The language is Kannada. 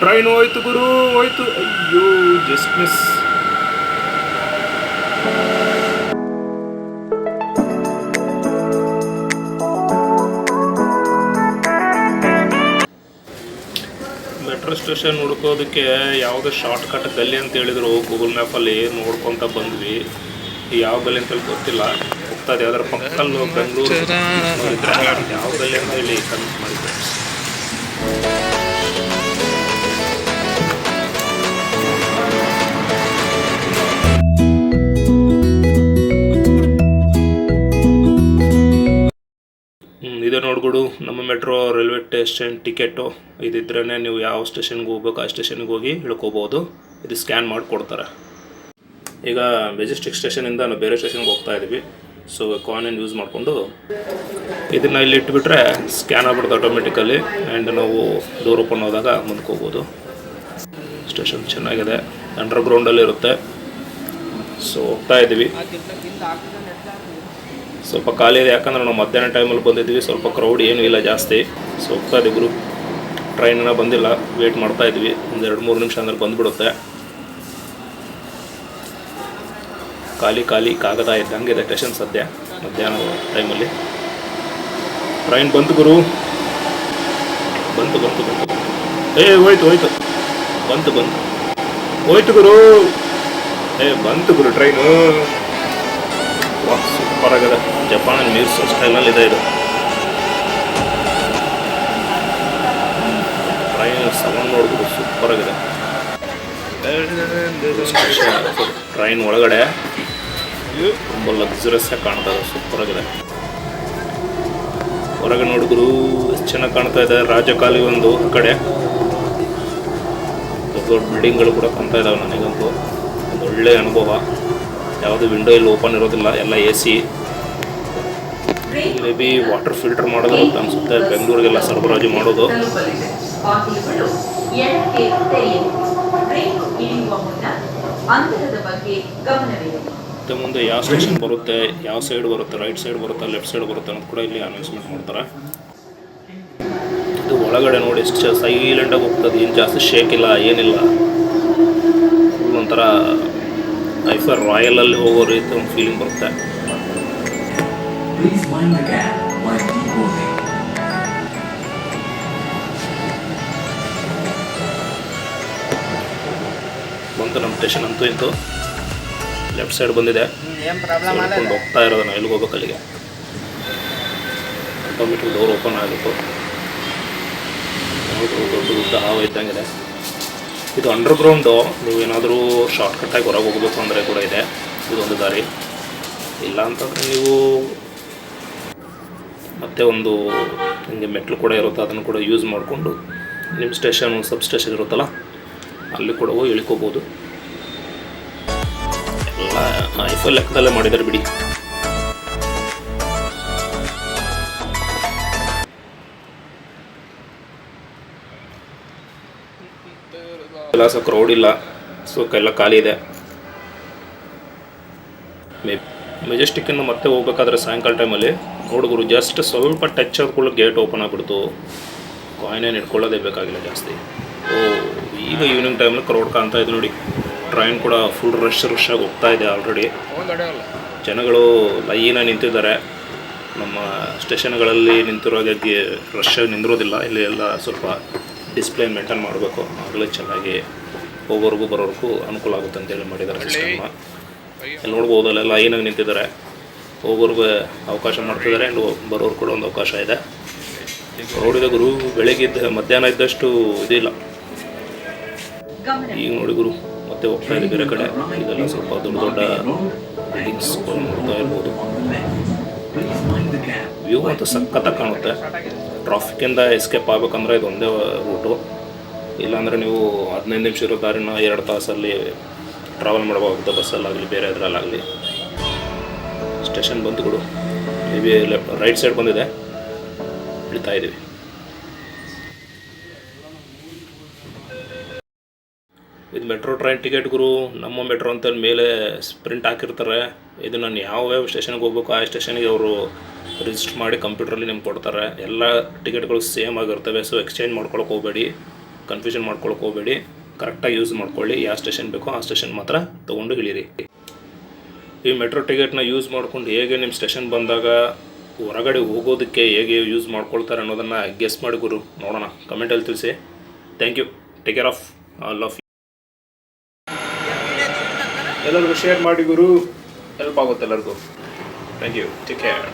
ಟ್ರೈನ್ ಹೋಯ್ತು ಗುರು ಹೋಯ್ತು. ಅಯ್ಯೋ ಜಸ್ಟ್ ಮಿಸ್ ಮೆಟ್ರೋ ಸ್ಟೇಷನ್ ಹುಡ್ಕೋದಕ್ಕೆ ಯಾವುದೋ ಶಾರ್ಟ್ ಕಟ್ ಗಲ್ಲಿ ಅಂತ ಹೇಳಿದ್ರು. ಗೂಗಲ್ ಮ್ಯಾಪಲ್ಲಿ ನೋಡ್ಕೊತ ಬಂದ್ವಿ. ಯಾವ ಗಲ್ಲಿ ಅಂತ ಹೇಳಿ ಗೊತ್ತಿಲ್ಲ. ಹೋಗ್ತಾ ಇದೆ. ಅದರ ಪಕ್ಕದಲ್ಲಿ ಬೆಂಗಳೂರು ಯಾವ ಗಲ್ಲಿ ಅಂತ ಹೇಳಿ ಕನೆಕ್ಟ್ ಮಾಡಿದ್ದೆ ಇದು ನೋಡ್ಬಿಡು, ನಮ್ಮ ಮೆಟ್ರೋ ರೈಲ್ವೆ ಸ್ಟೇಷನ್ ಟಿಕೆಟು ಇದಿದ್ರೇ ನೀವು ಯಾವ ಸ್ಟೇಷನ್ಗೆ ಹೋಗ್ಬೇಕು, ಆ ಸ್ಟೇಷನ್ಗೆ ಹೋಗಿ ಇಳ್ಕೊಬೋದು. ಇದು ಸ್ಕ್ಯಾನ್ ಮಾಡಿ ಕೊಡ್ತಾರೆ. ಈಗ ಮೆಜೆಸ್ಟಿಕ್ ಸ್ಟೇಷನಿಂದ ನಾವು ಬೇರೆ ಸ್ಟೇಷನ್ಗೆ ಹೋಗ್ತಾ ಇದ್ವಿ ಸೊ ಕಾಯಿನ್ ಯೂಸ್ ಮಾಡಿಕೊಂಡು ಇದನ್ನು ಇಲ್ಲಿ ಇಟ್ಬಿಟ್ರೆ ಸ್ಕ್ಯಾನ್ ಆಗ್ಬಿಡುತ್ತೆ ಆಟೋಮೆಟಿಕಲಿ ಆ್ಯಂಡ್ ನಾವು ಡೋರ್ ಓಪನ್ ಹೋದಾಗ ಮುಂದ್ಕೋಬೋದು ಸ್ಟೇಷನ್ ಚೆನ್ನಾಗಿದೆ ಅಂಡರ್ಗ್ರೌಂಡಲ್ಲಿ ಇರುತ್ತೆ ಸೊ ಹೋಗ್ತಾ ಇದ್ದೀವಿ. ಸ್ವಲ್ಪ ಖಾಲಿ ಇದೆ, ಯಾಕಂದ್ರೆ ನಾವು ಮಧ್ಯಾಹ್ನ ಟೈಮಲ್ಲಿ ಬಂದಿದ್ವಿ ಸ್ವಲ್ಪ ಕ್ರೌಡ್ ಏನೂ ಇಲ್ಲ ಜಾಸ್ತಿ. ಸೊ ಹೋಗ್ತಾ ಇದ್ದೀವಿ ಗ್ರೂಪ್ ಟ್ರೈನ ಬಂದಿಲ್ಲ ವೇಟ್ ಮಾಡ್ತಾ ಇದ್ವಿ. ಒಂದು ಎರಡು ಮೂರು ನಿಮಿಷ ಅಂದ್ರೆ ಬಂದ್ಬಿಡುತ್ತೆ. ಖಾಲಿ ಖಾಲಿ ಕಾಗದ ಇದ್ದಂಗೆ ಇದೆ ಸ್ಟೇಷನ್ ಸದ್ಯ, ಮಧ್ಯಾಹ್ನ ಟೈಮಲ್ಲಿ ಟ್ರೈನ್ ಬಂತು ಗುರು. ಬಂತು ಬಂತು ಬಂತು ಏ, ಹೋಯ್ತು ಹೋಯ್ತು. ಬಂತು ಬಂತು. ಹೋಯ್ತು ಗುರು. ಏ, ಬಂತು ಗುರು ಟ್ರೈನು ಸೂಪರ್ ಆಗಿದೆ. ಜಪಾನ್ ಮ್ಯೂಸ್ ಸ್ಟೈಲಲ್ಲಿ ಇದೆ ಇದು. ಟ್ರೈನ್ ಸೌಂಡ್ ನೋಡ್ಬೋದು ಸೂಪರ್ ಆಗಿದೆ. ಟ್ರೈನ್ ಒಳಗಡೆ ತುಂಬ ಲಕ್ಸುರಿಯಸ್ ಆಗಿ ಕಾಣ್ತಾ ಇದೆ ಸೂಪರ್ ಆಗಿದೆ. ಹೊರಗೆ ನೋಡಿದ್ರು ಎಷ್ಟು ಚೆನ್ನಾಗಿ ಕಾಣ್ತಾ ಇದೆ, ರಾಜಕಾಲಿ ಒಂದು ಕಡೆ. ದೊಡ್ಡ ದೊಡ್ಡ ಬಿಲ್ಡಿಂಗ್ಗಳು ಕೂಡ ಕಾಣ್ತಾ ಇದಾವೆ ನನಗಂತೂ. ಒಂದು ಒಳ್ಳೆಯ ಅನುಭವ. ಯಾವುದು ವಿಂಡೋ ಇಲ್ಲಿ ಓಪನ್ ಇರೋದಿಲ್ಲ, ಎಲ್ಲ A C B water filter ಮಾಡೋದು ಅಂತ ಅನಿಸುತ್ತೆ. ಬೆಂಗಳೂರಿಗೆಲ್ಲ ಸರಬರಾಜು ಮಾಡೋದು. ಮತ್ತು ಮುಂದೆ ಯಾವ ಸ್ಟೇಷನ್ ಬರುತ್ತೆ, ಯಾವ ಸೈಡ್ ಬರುತ್ತೆ ರೈಟ್ ಸೈಡ್ ಬರುತ್ತೆ ಲೆಫ್ಟ್ ಸೈಡ್ ಬರುತ್ತೆ ಅನ್ನೋದು ಕೂಡ ಇಲ್ಲಿ ಅನೌನ್ಸ್ಮೆಂಟ್ ಮಾಡ್ತಾರೆ. ಇದು ಒಳಗಡೆ ನೋಡಿ, ಎಷ್ಟು ಸೈಲೆಂಟಾಗಿ ಹೋಗ್ತದೆ. ಏನು ಜಾಸ್ತಿ ಶೇಕ್ ಇಲ್ಲ, ಏನಿಲ್ಲ. ಒಂಥರ ಐಫರ್ ರಾಯಲಲ್ಲಿ ಹೋಗೋ ರೀತಿ ಒಂದು ಫೀಲಿಂಗ್ ಬರುತ್ತೆ. Please mind the gap while deboarding. ಬಂತು ನಮ್ಮ ಸ್ಟೇಷನ್ ಅಂತೂ ಇತ್ತು. ಲೆಫ್ಟ್ ಸೈಡ್ ಬಂದಿದೆ. ಹೇಳ್ಕೊಂಡು ಹೋಗ್ತಾ ಇರೋದು ನಾವು. ಎಲ್ಲಿಗೆ ಹೋಗ್ಬೇಕು ಅಲ್ಲಿಗೆ? ಆಟೋಮೆಟಿಕ್ ಡೋರ್ ಓಪನ್ ಆಗಿತ್ತು. ದೊಡ್ಡ ದೊಡ್ಡ ಹಾವು ಇದ್ದಂಗಿದೆ. ಇದು ಅಂಡರ್ಗ್ರೌಂಡು ನೀವು ಏನಾದರೂ ಶಾರ್ಟ್ಕಟ್ಟಾಗಿ ಹೊರಗೆ ಹೋಗಬೇಕು ಅಂದರೆ ಕೂಡ ಇದೆ. ಇದೊಂದು ದಾರಿ. ಇಲ್ಲ ಅಂತಂದರೆ ನೀವು ಮತ್ತೆ ಒಂದು ಹಿಂಗೆ ಮೆಟ್ಲು ಕೂಡ ಇರುತ್ತೆ, ಅದನ್ನು ಕೂಡ ಯೂಸ್ ಮಾಡಿಕೊಂಡು ನಿಮ್ಮ ಸ್ಟೇಷನ್ ಸಬ್ ಸ್ಟೇಷನ್ ಇರುತ್ತಲ್ಲ, ಅಲ್ಲಿ ಕೂಡ ಹೋಗಿ ಇಳ್ಕೋಬೋದು. ಎಲ್ಲ ಐಫಲ್ ಲೆಕ್ಕದಲ್ಲೇ ಮಾಡಿದ್ದಾರೆ ಬಿಡಿ. ಎಲ್ಲ ಸೊ ಕ್ರೌಡ್ ಇಲ್ಲ ಸೊ ಎಲ್ಲ ಖಾಲಿ ಇದೆ. ಮೇ ಮೆಜೆಸ್ಟಿಕ್ಕಿಂದ ಮತ್ತೆ ಹೋಗ್ಬೇಕಾದ್ರೆ ಸಾಯಂಕಾಲ ಟೈಮಲ್ಲಿ ನೋಡಿದ್ರು ಜಸ್ಟ್ ಸ್ವಲ್ಪ ಟಚ್ ಆದ್ಕೊಳ್ಳೋ ಗೇಟ್ ಓಪನ್ ಆಗಿಬಿಡ್ತು. ಕಾಯಿನೇನು ಇಟ್ಕೊಳ್ಳೋದೇ ಬೇಕಾಗಿಲ್ಲ ಜಾಸ್ತಿ. ಓ ಈಗ ಈವ್ನಿಂಗ್ ಟೈಮಲ್ಲಿ ಕ್ರೌಡ್ ಕಾಣ್ತಾ ಇದೆ ನೋಡಿ. ಟ್ರೈನ್ ಕೂಡ ಫುಲ್ ರಶ್ ರಶ್ ಆಗಿ ಹೋಗ್ತಾ ಇದೆ ಆಲ್ರೆಡಿ ಜನಗಳು ಲೈನ ನಿಂತಿದ್ದಾರೆ. ನಮ್ಮ ಸ್ಟೇಷನ್ಗಳಲ್ಲಿ ನಿಂತಿರೋದಾಗಿ ರಶ್ ಆಗಿ ನಿಂದಿರೋದಿಲ್ಲ. ಇಲ್ಲಿ ಎಲ್ಲ ಸ್ವಲ್ಪ ಡಿಸ್ಪ್ಲೇ ಮೇಂಟೈನ್ ಮಾಡಬೇಕು. ಆಗಲೇ ಚೆನ್ನಾಗಿ ಹೋಗೋರ್ಗೂ ಬರೋರ್ಗೂ ಅನುಕೂಲ ಆಗುತ್ತೆ ಅಂತೇಳಿ ಮಾಡಿದ್ದಾರೆ ಸಿಸ್ಟಮ್ನ ಇಲ್ಲಿ ನೋಡ್ಬೋದು ಅಲ್ಲೆಲ್ಲ ಲೈನಾಗಿ ನಿಂತಿದ್ದಾರೆ. ಹೋಗೋರ್ಗೂ ಅವಕಾಶ ಮಾಡ್ತಿದ್ದಾರೆ. ಆ್ಯಂಡ್ ಬರೋರು ಕೂಡ ಒಂದು ಅವಕಾಶ ಇದೆ. ನೋಡಿದ ಗುರು ಬೆಳಗ್ಗೆ ಇದ್ದ ಮಧ್ಯಾಹ್ನ ಇದ್ದಷ್ಟು ಇದಿಲ್ಲ. ಈಗ ನೋಡಿ ಗುರು, ಮತ್ತೆ ಹೋಗ್ತಾ ಇದೆ ಬೇರೆ ಕಡೆ. ಇದೆಲ್ಲ ಸ್ವಲ್ಪ ದೊಡ್ಡ ದೊಡ್ಡ ಬಿಲ್ಡಿಂಗ್ಸ್ ನೋಡ್ತಾ ಇರ್ಬೋದು. ವ್ಯೂ ಅಂತೂ ಸಖತ್ತಾಗಿ ಕಾಣುತ್ತೆ. ಟ್ರಾಫಿಕ್ಕಿಂದ ಎಸ್ಕೇಪ್ ಆಗ್ಬೇಕಂದ್ರೆ ಇದು ಒಂದೇ ರೂಟು ಇಲ್ಲಾಂದರೆ ನೀವು ಹದಿನೈದು ನಿಮಿಷ ಇರೋ ದಾರಿನ ಎರಡು ತಾಸಲ್ಲಿ ಟ್ರಾವೆಲ್ ಮಾಡಬೇಕಾಗುತ್ತೆ ಬಸ್ಸಲ್ಲಾಗಲಿ ಬೇರೆ ಇದರಲ್ಲಾಗಲಿ. ಸ್ಟೇಷನ್ ಕೊಡು. ಮೇ ಬಿ ರೈಟ್ ಸೈಡ್ ಬಂದಿದೆ. ಇಳ್ತಾ ಇದ್ದೀವಿ ಇದು ಮೆಟ್ರೋ ಟ್ರೈನ್ ಟಿಕೆಟ್ ಗುರು, ನಮ್ಮ ಮೆಟ್ರೋ ಅಂತ ಮೇಲೆ ಸ್ಪ್ರಿಂಟ್ ಹಾಕಿರ್ತಾರೆ. ಇದು ನಾನು ಯಾವ ಯಾವ ಸ್ಟೇಷನ್ಗೆ ಹೋಗ್ಬೇಕು, ಆ ಸ್ಟೇಷನ್ಗೆ ಅವರು ರಿಜಿಸ್ಟರ್ ಮಾಡಿ ಕಂಪ್ಯೂಟ್ರಲ್ಲಿ ನಿಮ್ಗೆ ಕೊಡ್ತಾರೆ. ಎಲ್ಲ ಟಿಕೆಟ್ಗಳು ಸೇಮ್ ಆಗಿರ್ತವೆ ಸೊ ಎಕ್ಸ್ಚೇಂಜ್ ಮಾಡ್ಕೊಳಕ್ಕೆ ಹೋಗಬೇಡಿ. ಕನ್ಫ್ಯೂಷನ್ ಮಾಡ್ಕೊಳಕ್ಕೆ ಹೋಗಬೇಡಿ. ಕರೆಕ್ಟಾಗಿ ಯೂಸ್ ಮಾಡ್ಕೊಳ್ಳಿ. ಯಾವ ಸ್ಟೇಷನ್ ಬೇಕೋ ಆ ಸ್ಟೇಷನ್ ಮಾತ್ರ ತೊಗೊಂಡು ಇಳಿರಿ. ಈ ಮೆಟ್ರೋ ಟಿಕೆಟ್ನ ಯೂಸ್ ಮಾಡ್ಕೊಂಡು ಹೇಗೆ ನಿಮ್ಮ ಸ್ಟೇಷನ್ ಬಂದಾಗ ಹೊರಗಡೆ ಹೋಗೋದಕ್ಕೆ ಹೇಗೆ ಯೂಸ್ ಮಾಡ್ಕೊಳ್ತಾರೆ ಅನ್ನೋದನ್ನು ಗೆಸ್ ಮಾಡಿ ಗುರು. ನೋಡೋಣ. ಕಮೆಂಟಲ್ಲಿ ತಿಳಿಸಿ. Thank you take care of all of ಎಲ್ಲರಿಗೂ ಶೇರ್ ಮಾಡಿ ಗುರು. ಹೆಲ್ಪ್ ಆಗುತ್ತೆ ಎಲ್ಲರಿಗೂ. Thank you take care